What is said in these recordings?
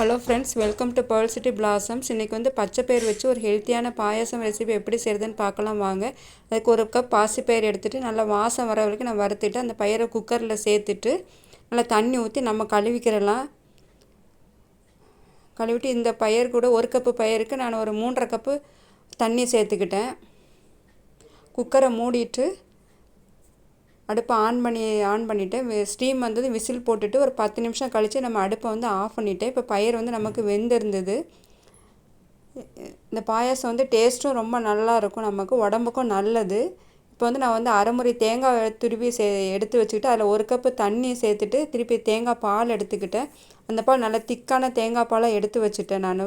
Hello friends welcome to pearl city blossoms இன்றைக்கி வந்து பச்சை பயிர் வச்சு ஒரு ஹெல்த்தியான பாயாசம் ரெசிபி எப்படி செய்கிறதுன்னு பார்க்கலாம் வாங்க. அதுக்கு ஒரு கப் பாசிப்பயிர் எடுத்துகிட்டு நல்லா வாசம் வர வரைக்கும் நான் வறுத்துட்டு அந்த பயிரை குக்கரில் சேர்த்துட்டு நல்லா தண்ணி ஊற்றி நம்ம கழுவிக்கிறலாம். கழுவிட்டு இந்த பயிர் கூட ஒரு கப்பு பயிருக்கு நான் ஒரு மூன்றரை கப்பு தண்ணி சேர்த்துக்கிட்டேன். குக்கரை மூடிட்டு அடுப்பை ஆன் பண்ணி ஆன் பண்ணிவிட்டு ஸ்டீம் வந்தது விசில் போட்டுட்டு ஒரு பத்து நிமிஷம் கழித்து நம்ம அடுப்பை வந்து ஆஃப் பண்ணிவிட்டு இப்போ பயிர் வந்து நமக்கு வெந்திருந்தது. இந்த பாயாசம் வந்து டேஸ்ட்டும் ரொம்ப நல்லா இருக்கும் நமக்கு உடம்புக்கும் நல்லது. இப்போ வந்து நான் வந்து அரைமுறை தேங்காய் துருவி சே எடுத்து வச்சுக்கிட்டு அதில் ஒரு கப்பு தண்ணி சேர்த்துட்டு திருப்பி தேங்காய் பால் எடுத்துக்கிட்டேன். அந்த பால் நல்லா திக்கான தேங்காய் பாலை எடுத்து வச்சுட்டேன் நான்.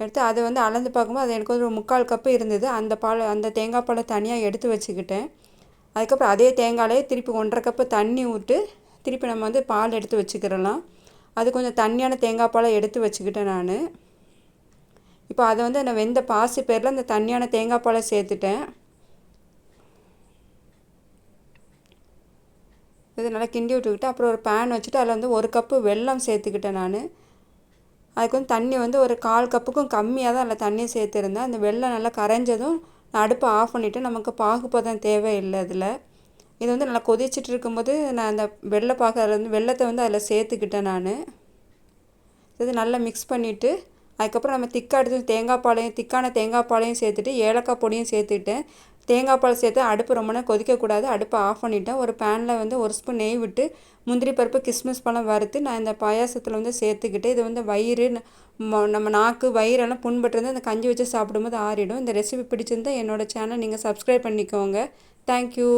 எடுத்து அதை வந்து அளந்து பார்க்கும்போது அது எனக்கு ஒரு முக்கால் கப்பு இருந்தது. அந்த பால் அந்த தேங்காய் பாலை தனியாக எடுத்து வச்சுக்கிட்டேன். அதுக்கப்புறம் அதே தேங்காயிலே திருப்பி ஒன்றரை கப்பு தண்ணி விட்டு திருப்பி நம்ம வந்து பால் எடுத்து வச்சுக்கிறலாம் அது கொஞ்சம் தண்ணியான தேங்காய் பாலை எடுத்து வச்சுக்கிட்டேன் நான். இப்போ அதை வந்து நான் வெந்த பாசி பேரில் அந்த தண்ணியான தேங்காய் பாலை சேர்த்துட்டேன். இது நல்லா கிண்டி விட்டுக்கிட்டு அப்புறம் ஒரு பேன் வச்சுட்டு அதில் வந்து ஒரு கப்பு வெல்லம் சேர்த்துக்கிட்டேன் நான். அதுக்கு வந்து தண்ணி வந்து ஒரு கால் கப்புக்கும் கம்மியாக தான் அதில் தண்ணி சேர்த்துருந்தேன். அந்த வெள்ளம் நல்லா கரைஞ்சதும் அடுப்பை ஆஃப் பண்ணிவிட்டு நமக்கு பாகுப்பதம் தேவையில்லை அதில். இது வந்து நல்லா கொதிச்சுட்டு இருக்கும்போது நான் அந்த வெள்ளை பாகு அதில் வந்து வெள்ளத்தை வந்து அதில் சேர்த்துக்கிட்டேன் நான். இது நல்லா மிக்ஸ் பண்ணிவிட்டு அதுக்கப்புறம் நம்ம திக்காக எடுத்து தேங்காய் பாலையும் திக்கான தேங்காய் பாலையும் சேர்த்துட்டு ஏலக்காய் பொடியும் சேர்த்துக்கிட்டேன். தேங்காய் பால் சேர்த்து அடுப்பு ரொம்ப நேரம் கொதிக்கக்கூடாது. அடுப்பை ஆஃப் பண்ணிவிட்டேன் ஒரு பேனில் வந்து ஒரு ஸ்பூன் நெய் விட்டு முந்திரி பருப்பு கிஸ்மிஸ் பழம் வறுத்து நான் இந்த பாயாசத்தில் வந்து சேர்த்துக்கிட்டு இது வந்து வயிறு நம்ம நாக்கு வயிறெல்லாம் புண்பட்டுருந்து அந்த கஞ்சி வச்சு சாப்பிடும்போது ஆறிடும். இந்த ரெசிபி பிடிச்சிருந்தால் என்னோடய சேனல் நீங்கள் சப்ஸ்கிரைப் பண்ணிக்கோங்க. தேங்க்யூ